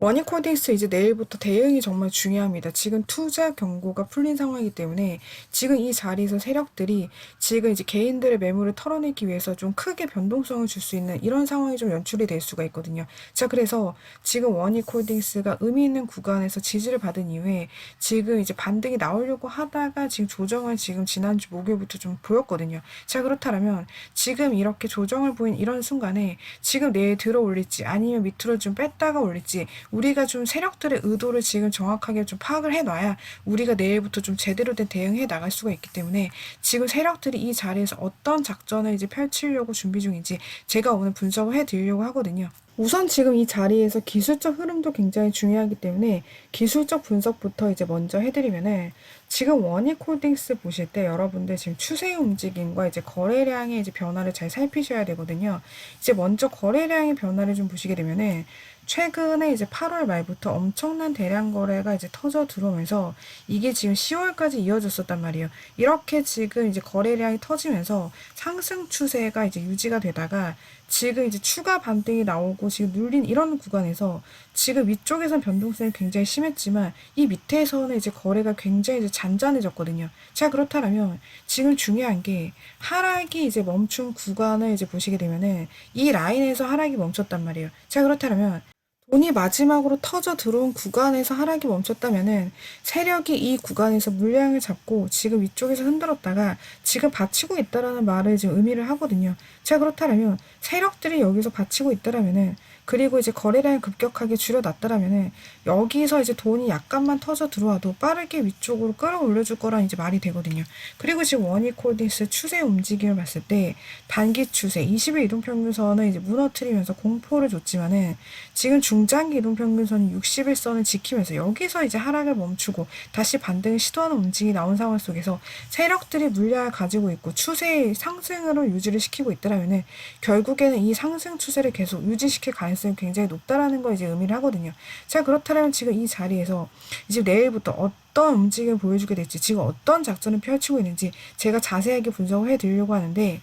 머니코딩스 이제 내일부터 대응이 정말 중요합니다. 지금 투자 경고가 풀린 상황이기 때문에 지금 이 자리에서 세력들이 지금 이제 개인들의 매물을 털어내기 위해서 좀 크게 변동성을 줄 수 있는 이런 상황이 좀 연출이 될 수가 있거든요. 자, 그래서 지금 워니콜딩스가 의미 있는 구간에서 지지를 받은 이후에 지금 이제 반등이 나오려고 하다가 지금 조정을 지금 지난주 목요일부터 좀 보였거든요. 자, 그렇다면 지금 이렇게 조정을 보인 이런 순간에 지금 내일 들어 올릴지 아니면 밑으로 좀 뺐다가 올릴지 우리가 좀 세력들의 의도를 지금 정확하게 좀 파악을 해놔야 우리가 내일부터 좀 제대로 된 대응해 나갈 수가 있기 때문에 지금 세력들이 이 자리에서 어떤 작전을 이제 펼치려고 준비 중인지 제가 오늘 분석을 해드리려고 하거든요. 우선 지금 이 자리에서 기술적 흐름도 굉장히 중요하기 때문에 기술적 분석부터 이제 먼저 해드리면은 지금 원익 홀딩스 보실 때 여러분들 지금 추세 움직임과 이제 거래량의 이제 변화를 잘 살피셔야 되거든요. 이제 먼저 거래량의 변화를 좀 보시게 되면은 최근에 이제 8월 말부터 엄청난 대량 거래가 이제 터져 들어오면서 이게 지금 10월까지 이어졌었단 말이에요. 이렇게 지금 이제 거래량이 터지면서 상승 추세가 이제 유지가 되다가 지금 이제 추가 반등이 나오고 지금 눌린 이런 구간에서 지금 위쪽에선 변동성이 굉장히 심했지만 이 밑에서는 이제 거래가 굉장히 이제 잔잔해졌거든요. 자, 그렇다면 지금 중요한 게 하락이 이제 멈춘 구간을 이제 보시게 되면은 이 라인에서 하락이 멈췄단 말이에요. 자, 그렇다면 돈이 마지막으로 터져 들어온 구간에서 하락이 멈췄다면은 세력이 이 구간에서 물량을 잡고 지금 위쪽에서 흔들었다가 지금 받치고 있다라는 말을 지금 의미를 하거든요. 자, 그렇다면 세력들이 여기서 받치고 있다라면은 그리고 이제 거래량을 급격하게 줄여놨다라면은 여기서 이제 돈이 약간만 터져 들어와도 빠르게 위쪽으로 끌어올려줄 거란 이제 말이 되거든요. 그리고 지금 원이콜딩스 추세 움직임을 봤을 때 단기 추세 20일 이동평균선을 이제 무너뜨리면서 공포를 줬지만은 지금 중장기 이동평균선 60일선을 지키면서 여기서 이제 하락을 멈추고 다시 반등을 시도하는 움직임이 나온 상황 속에서 세력들이 물량을 가지고 있고 추세의 상승으로 유지를 시키고 있다라면은 결국에는 이 상승 추세를 계속 유지시킬 가능성이 굉장히 높다라는 걸 이제 의미를 하거든요. 자, 그렇다면 지금 이 자리에서 이제 내일부터 어떤 움직임을 보여주게 될지 지금 어떤 작전을 펼치고 있는지 제가 자세하게 분석을 해드리려고 하는데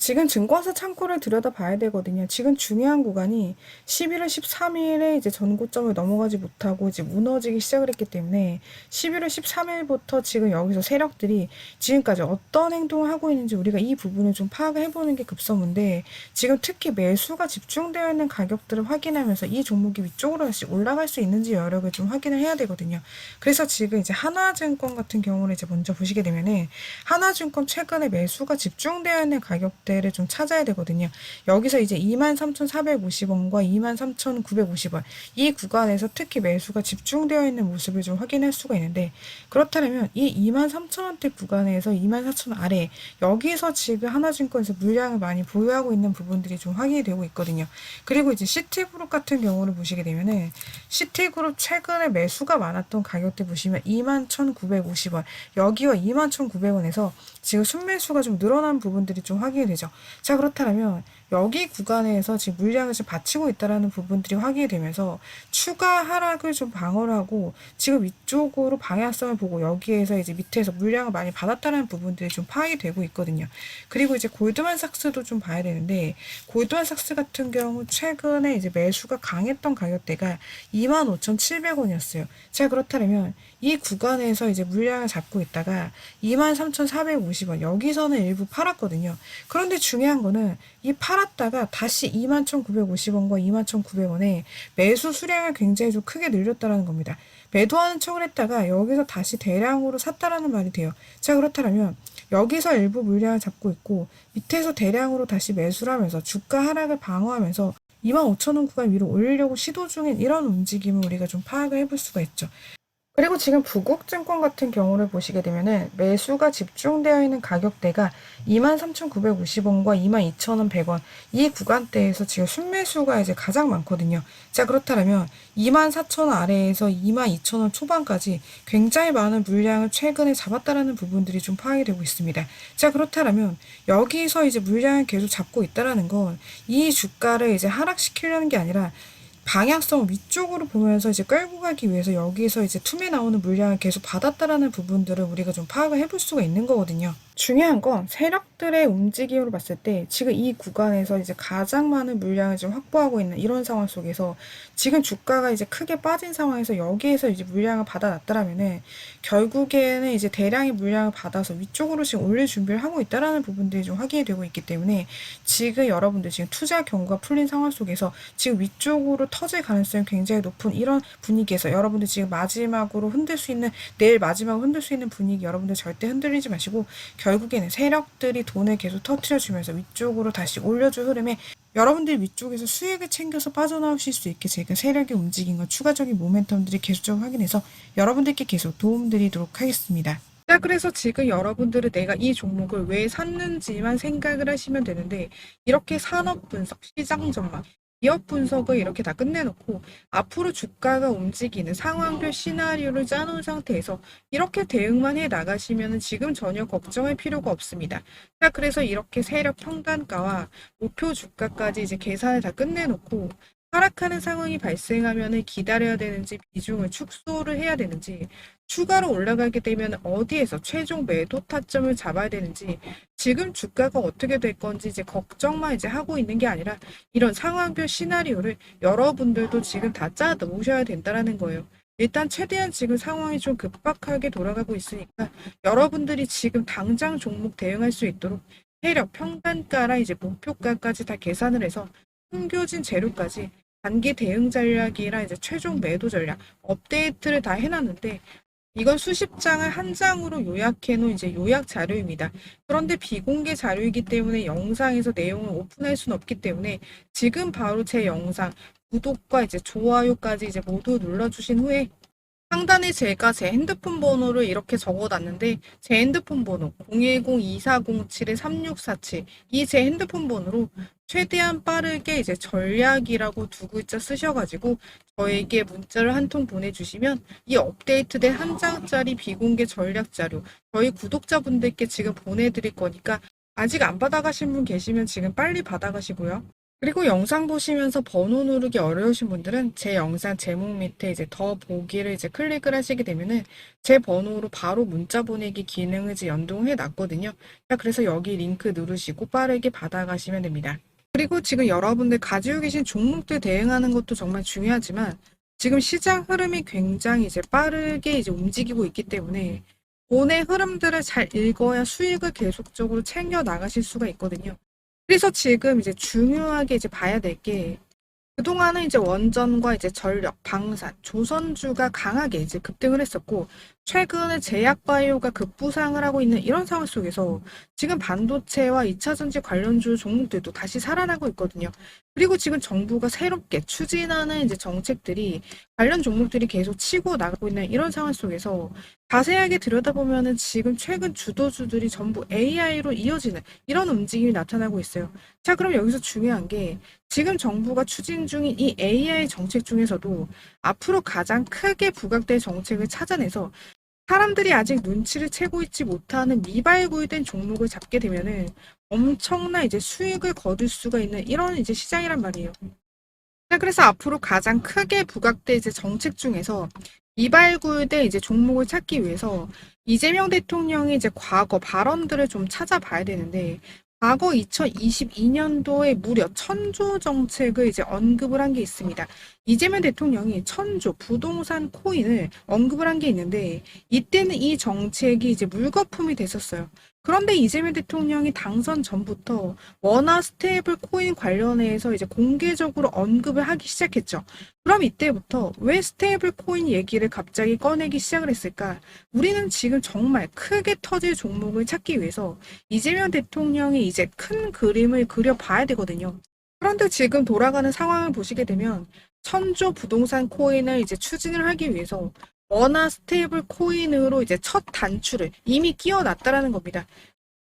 지금 증권사 창고를 들여다봐야 되거든요. 지금 중요한 구간이 11월 13일에 이제 전고점을 넘어가지 못하고 이제 무너지기 시작을 했기 때문에 11월 13일부터 지금 여기서 세력들이 지금까지 어떤 행동을 하고 있는지 우리가 이 부분을 좀 파악을 해보는 게 급선무인데 지금 특히 매수가 집중되어 있는 가격들을 확인하면서 이 종목이 위쪽으로 다시 올라갈 수 있는지 여력을 좀 확인을 해야 되거든요. 그래서 지금 이제 하나증권 같은 경우를 이제 먼저 보시게 되면은 하나증권 최근에 매수가 집중되어 있는 가격들 가격대를 좀 찾아야 되거든요. 여기서 이제 23,450원과 23,950원 이 구간에서 특히 매수가 집중되어 있는 모습을 좀 확인할 수가 있는데 그렇다면 이 23,000원대 구간에서 24,000원 아래 여기서 지금 하나증권에서 물량을 많이 보유하고 있는 부분들이 좀 확인이 되고 있거든요. 그리고 이제 시티그룹 같은 경우를 보시게 되면은 시티그룹 최근에 매수가 많았던 가격대 보시면 21,950원 여기와 21,900원에서 지금 순매수가 좀 늘어난 부분들이 좀 확인이 되죠. 자, 그렇다면 여기 구간에서 지금 물량을 좀 받치고 있다라는 부분들이 확인이 되면서 추가 하락을 좀 방어를 하고 지금 위쪽으로 방향성을 보고 여기에서 이제 밑에서 물량을 많이 받았다는 부분들이 좀 파악이 되고 있거든요. 그리고 이제 골드만삭스도 좀 봐야 되는데 골드만삭스 같은 경우 최근에 이제 매수가 강했던 가격대가 25,700원이었어요. 자, 그렇다면 이 구간에서 이제 물량을 잡고 있다가 23,450원 여기서는 일부 팔았거든요. 그런데 중요한 거는 이 팔았다가 다시 21,950원과 21,900원에 매수 수량을 굉장히 좀 크게 늘렸다라는 겁니다. 매도하는 척을 했다가 여기서 다시 대량으로 샀다라는 말이 돼요. 자, 그렇다면 여기서 일부 물량을 잡고 있고 밑에서 대량으로 다시 매수를 하면서 주가 하락을 방어하면서 25,000원 구간 위로 올리려고 시도 중인 이런 움직임을 우리가 좀 파악을 해볼 수가 있죠. 그리고 지금 부국증권 같은 경우를 보시게 되면은 매수가 집중되어 있는 가격대가 23,950원과 22,000원 100원 이 구간대에서 지금 순매수가 이제 가장 많거든요. 자 그렇다면 24,000원 아래에서 22,000원 초반까지 굉장히 많은 물량을 최근에 잡았다라는 부분들이 좀 파악이 되고 있습니다. 자 그렇다면 여기서 이제 물량을 계속 잡고 있다라는 건 이 주가를 이제 하락시키려는 게 아니라 방향성 위쪽으로 보면서 이제 끌고 가기 위해서 여기서 이제 툼에 나오는 물량을 계속 받았다라는 부분들을 우리가 좀 파악을 해볼 수가 있는 거거든요. 중요한 건 세력 들의 움직임으로 봤을 때 지금 이 구간에서 이제 가장 많은 물량을 지금 확보하고 있는 이런 상황 속에서 지금 주가가 이제 크게 빠진 상황에서 여기에서 이제 물량을 받아놨더라면은 결국에는 이제 대량의 물량을 받아서 위쪽으로 지금 올릴 준비를 하고 있다라는 부분들이 좀 확인이 되고 있기 때문에 지금 여러분들 지금 투자 경고가 풀린 상황 속에서 지금 위쪽으로 터질 가능성이 굉장히 높은 이런 분위기에서 여러분들 지금 마지막으로 흔들 수 있는 내일 마지막으로 흔들 수 있는 분위기 여러분들 절대 흔들리지 마시고 결국에는 세력들이 돈을 계속 터트려주면서 위쪽으로 다시 올려줄 흐름에 여러분들 위쪽에서 수익을 챙겨서 빠져나오실 수 있게 제가 세력의 움직임과 추가적인 모멘텀들이 계속적으로 확인해서 여러분들께 계속 도움드리도록 하겠습니다. 자, 그래서 지금 여러분들은 내가 이 종목을 왜 샀는지만 생각을 하시면 되는데, 이렇게 산업 분석, 시장 전망, 기업 분석을 이렇게 다 끝내놓고, 앞으로 주가가 움직이는 상황별 시나리오를 짜놓은 상태에서 이렇게 대응만 해 나가시면 지금 전혀 걱정할 필요가 없습니다. 자, 그래서 이렇게 세력 평단가와 목표 주가까지 이제 계산을 다 끝내놓고, 하락하는 상황이 발생하면 기다려야 되는지 비중을 축소를 해야 되는지 추가로 올라가게 되면 어디에서 최종 매도 타점을 잡아야 되는지 지금 주가가 어떻게 될 건지 이제 걱정만 이제 하고 있는 게 아니라 이런 상황별 시나리오를 여러분들도 지금 다 짜 놓으셔야 된다라는 거예요. 일단 최대한 지금 상황이 좀 급박하게 돌아가고 있으니까 여러분들이 지금 당장 종목 대응할 수 있도록 세력 평단가랑 이제 목표가까지 다 계산을 해서 숨겨진 재료까지 단기 대응 전략이랑 이제 최종 매도 전략 업데이트를 다 해놨는데 이건 수십 장을 한 장으로 요약해 놓은 이제 요약 자료입니다. 그런데 비공개 자료이기 때문에 영상에서 내용을 오픈할 수는 없기 때문에 지금 바로 제 영상 구독과 이제 좋아요까지 이제 모두 눌러주신 후에 상단에 제가 제 핸드폰 번호를 이렇게 적어놨는데 제 핸드폰 번호 010-2407-3647 이 제 핸드폰 번호로 최대한 빠르게 이제 전략이라고 두 글자 쓰셔가지고 저에게 문자를 한 통 보내주시면 이 업데이트된 한 장짜리 비공개 전략 자료 저희 구독자분들께 지금 보내드릴 거니까 아직 안 받아가신 분 계시면 지금 빨리 받아가시고요. 그리고 영상 보시면서 번호 누르기 어려우신 분들은 제 영상 제목 밑에 이제 더 보기를 이제 클릭을 하시게 되면은 제 번호로 바로 문자 보내기 기능을 이제 연동해 놨거든요. 자, 그래서 여기 링크 누르시고 빠르게 받아가시면 됩니다. 그리고 지금 여러분들 가지고 계신 종목들 대응하는 것도 정말 중요하지만 지금 시장 흐름이 굉장히 이제 빠르게 이제 움직이고 있기 때문에 돈의 흐름들을 잘 읽어야 수익을 계속적으로 챙겨 나가실 수가 있거든요. 그래서 지금 이제 중요하게 이제 봐야 될 게 그동안은 이제 원전과 이제 전력, 방산, 조선주가 강하게 이제 급등을 했었고 최근에 제약바이오가 급부상을 하고 있는 이런 상황 속에서 지금 반도체와 2차전지 관련주 종목들도 다시 살아나고 있거든요. 그리고 지금 정부가 새롭게 추진하는 이제 정책들이 관련 종목들이 계속 치고 나가고 있는 이런 상황 속에서 자세하게 들여다보면은 지금 최근 주도주들이 전부 AI로 이어지는 이런 움직임이 나타나고 있어요. 자, 그럼 여기서 중요한 게 지금 정부가 추진 중인 이 AI 정책 중에서도 앞으로 가장 크게 부각될 정책을 찾아내서 사람들이 아직 눈치를 채고 있지 못하는 미발굴된 종목을 잡게 되면은 엄청난 이제 수익을 거둘 수가 있는 이런 이제 시장이란 말이에요. 자, 그래서 앞으로 가장 크게 부각될 이제 정책 중에서 미발굴된 이제 종목을 찾기 위해서 이재명 대통령이 이제 과거 발언들을 좀 찾아봐야 되는데 과거 2022년도에 무려 천조 정책을 이제 언급을 한 게 있습니다. 이재명 대통령이 천조 부동산 코인을 언급을 한 게 있는데 이때는 이 정책이 이제 물거품이 됐었어요. 그런데 이재명 대통령이 당선 전부터 원화 스테이블 코인 관련해서 이제 공개적으로 언급을 하기 시작했죠. 그럼 이때부터 왜 스테이블 코인 얘기를 갑자기 꺼내기 시작을 했을까? 우리는 지금 정말 크게 터질 종목을 찾기 위해서 이재명 대통령이 이제 큰 그림을 그려봐야 되거든요. 그런데 지금 돌아가는 상황을 보시게 되면 천조 부동산 코인을 이제 추진을 하기 위해서 원화 스테이블 코인으로 이제 첫 단추를 이미 끼워놨다라는 겁니다.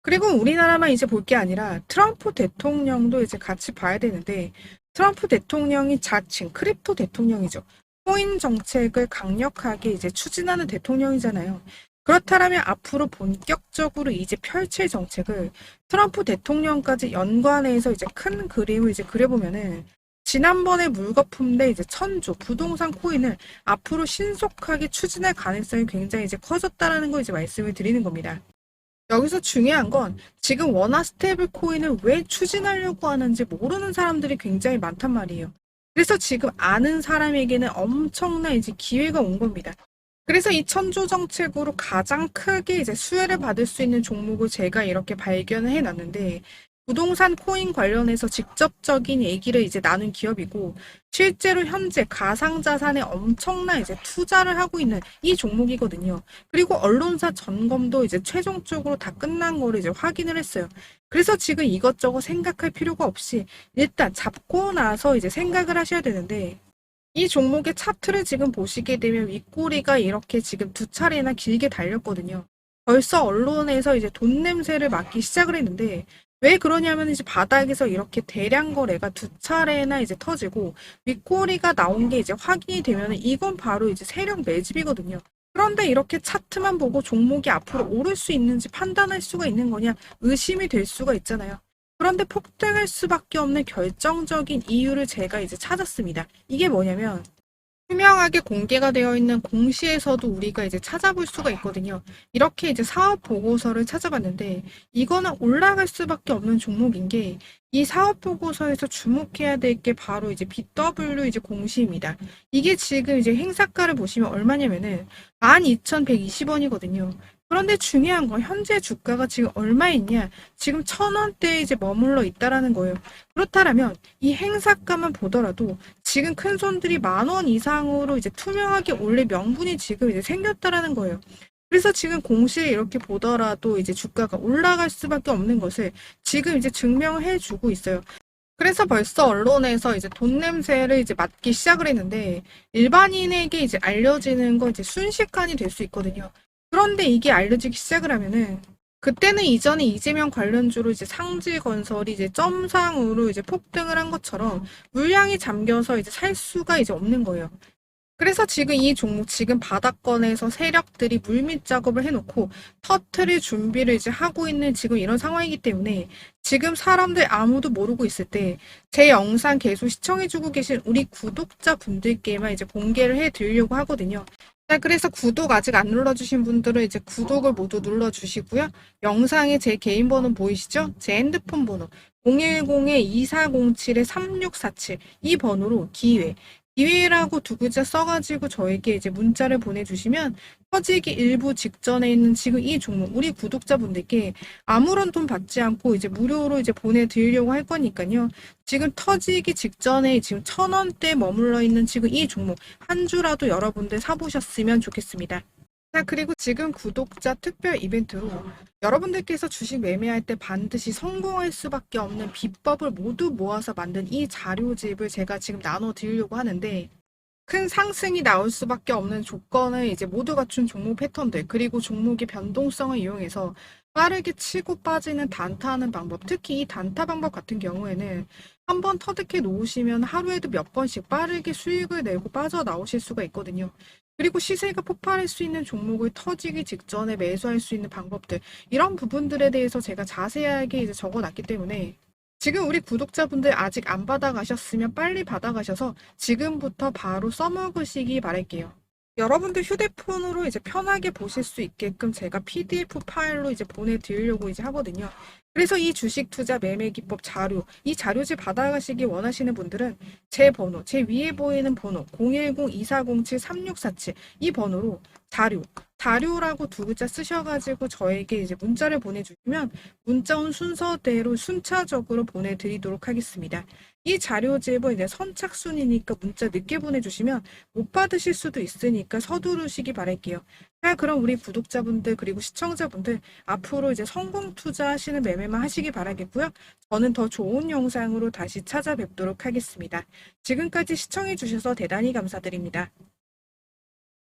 그리고 우리나라만 이제 볼 게 아니라 트럼프 대통령도 이제 같이 봐야 되는데 트럼프 대통령이 자칭 크립토 대통령이죠. 코인 정책을 강력하게 이제 추진하는 대통령이잖아요. 그렇다면 앞으로 본격적으로 이제 펼칠 정책을 트럼프 대통령까지 연관해서 이제 큰 그림을 이제 그려보면은 지난번에 물거품 대 이제 천조 부동산 코인을 앞으로 신속하게 추진할 가능성이 굉장히 이제 커졌다라는 걸 이제 말씀을 드리는 겁니다. 여기서 중요한 건 지금 원화 스테이블 코인을 왜 추진하려고 하는지 모르는 사람들이 굉장히 많단 말이에요. 그래서 지금 아는 사람에게는 엄청난 이제 기회가 온 겁니다. 그래서 이 천조 정책으로 가장 크게 이제 수혜를 받을 수 있는 종목을 제가 이렇게 발견을 해 놨는데 부동산 코인 관련해서 직접적인 얘기를 이제 나눈 기업이고 실제로 현재 가상자산에 엄청난 이제 투자를 하고 있는 이 종목이거든요. 그리고 언론사 점검도 이제 최종적으로 다 끝난 거를 이제 확인을 했어요. 그래서 지금 이것저것 생각할 필요가 없이 일단 잡고 나서 이제 생각을 하셔야 되는데 이 종목의 차트를 지금 보시게 되면 윗꼬리가 이렇게 지금 두 차례나 길게 달렸거든요. 벌써 언론에서 이제 돈 냄새를 맡기 시작을 했는데 왜 그러냐면 이제 바닥에서 이렇게 대량 거래가 두 차례나 이제 터지고 윗꼬리가 나온 게 이제 확인이 되면 이건 바로 이제 세력 매집이거든요. 그런데 이렇게 차트만 보고 종목이 앞으로 오를 수 있는지 판단할 수가 있는 거냐 의심이 될 수가 있잖아요. 그런데 폭등할 수밖에 없는 결정적인 이유를 제가 이제 찾았습니다. 이게 뭐냐면 투명하게 공개가 되어 있는 공시에서도 우리가 이제 찾아볼 수가 있거든요. 이렇게 이제 사업 보고서를 찾아봤는데 이거는 올라갈 수밖에 없는 종목인 게 이 사업 보고서에서 주목해야 될 게 바로 이제 BW 이제 공시입니다. 이게 지금 이제 행사가를 보시면 얼마냐면은 12,120원이거든요. 그런데 중요한 건 현재 주가가 지금 얼마 있냐? 지금 천 원대에 이제 머물러 있다라는 거예요. 그렇다면 이 행사가만 보더라도 지금 큰 손들이 만 원 이상으로 이제 투명하게 올릴 명분이 지금 이제 생겼다라는 거예요. 그래서 지금 공시에 이렇게 보더라도 이제 주가가 올라갈 수밖에 없는 것을 지금 이제 증명해 주고 있어요. 그래서 벌써 언론에서 이제 돈 냄새를 이제 맡기 시작을 했는데 일반인에게 이제 알려지는 건 이제 순식간이 될 수 있거든요. 그런데 이게 알려지기 시작을 하면은 그때는 이전에 이재명 관련주로 이제 상지 건설이 이제 점상으로 이제 폭등을 한 것처럼 물량이 잠겨서 이제 살 수가 이제 없는 거예요. 그래서 지금 이 종목 지금 바닥권에서 세력들이 물밑 작업을 해놓고 터트릴 준비를 이제 하고 있는 지금 이런 상황이기 때문에 지금 사람들 아무도 모르고 있을 때 제 영상 계속 시청해주고 계신 우리 구독자 분들께만 이제 공개를 해드리려고 하거든요. 자, 그래서 구독 아직 안 눌러주신 분들은 이제 구독을 모두 눌러주시고요. 영상에 제 개인 번호 보이시죠? 제 핸드폰 번호 010-2407-3647 이 번호로 기회 기회라고 두 글자 써가지고 저에게 이제 문자를 보내주시면 터지기 일부 직전에 있는 지금 이 종목 우리 구독자분들께 아무런 돈 받지 않고 이제 무료로 이제 보내드리려고 할 거니까요. 지금 터지기 직전에 지금 천 원대 머물러 있는 지금 이 종목 한 주라도 여러분들 사보셨으면 좋겠습니다. 자, 그리고 지금 구독자 특별 이벤트로 여러분들께서 주식 매매할 때 반드시 성공할 수밖에 없는 비법을 모두 모아서 만든 이 자료집을 제가 지금 나눠 드리려고 하는데 큰 상승이 나올 수밖에 없는 조건을 이제 모두 갖춘 종목 패턴들 그리고 종목의 변동성을 이용해서 빠르게 치고 빠지는 단타하는 방법 특히 이 단타 방법 같은 경우에는 한번 터득해 놓으시면 하루에도 몇 번씩 빠르게 수익을 내고 빠져나오실 수가 있거든요. 그리고 시세가 폭발할 수 있는 종목을 터지기 직전에 매수할 수 있는 방법들 이런 부분들에 대해서 제가 자세하게 이제 적어놨기 때문에 지금 우리 구독자분들 아직 안 받아가셨으면 빨리 받아가셔서 지금부터 바로 써먹으시기 바랄게요. 여러분들 휴대폰으로 이제 편하게 보실 수 있게끔 제가 PDF 파일로 이제 보내드리려고 이제 하거든요. 그래서 이 주식 투자 매매 기법 자료, 이 자료집 받아가시기 원하시는 분들은 제 번호, 제 위에 보이는 번호 010-2407-3647 이 번호로 자료, 자료라고 두 글자 쓰셔가지고 저에게 이제 문자를 보내주시면 문자 온 순서대로 순차적으로 보내드리도록 하겠습니다. 이 자료집은 이제 선착순이니까 문자 늦게 보내주시면 못 받으실 수도 있으니까 서두르시기 바랄게요. 자, 그럼 우리 구독자분들 그리고 시청자분들 앞으로 이제 성공 투자하시는 매매만 하시기 바라겠고요. 저는 더 좋은 영상으로 다시 찾아뵙도록 하겠습니다. 지금까지 시청해주셔서 대단히 감사드립니다.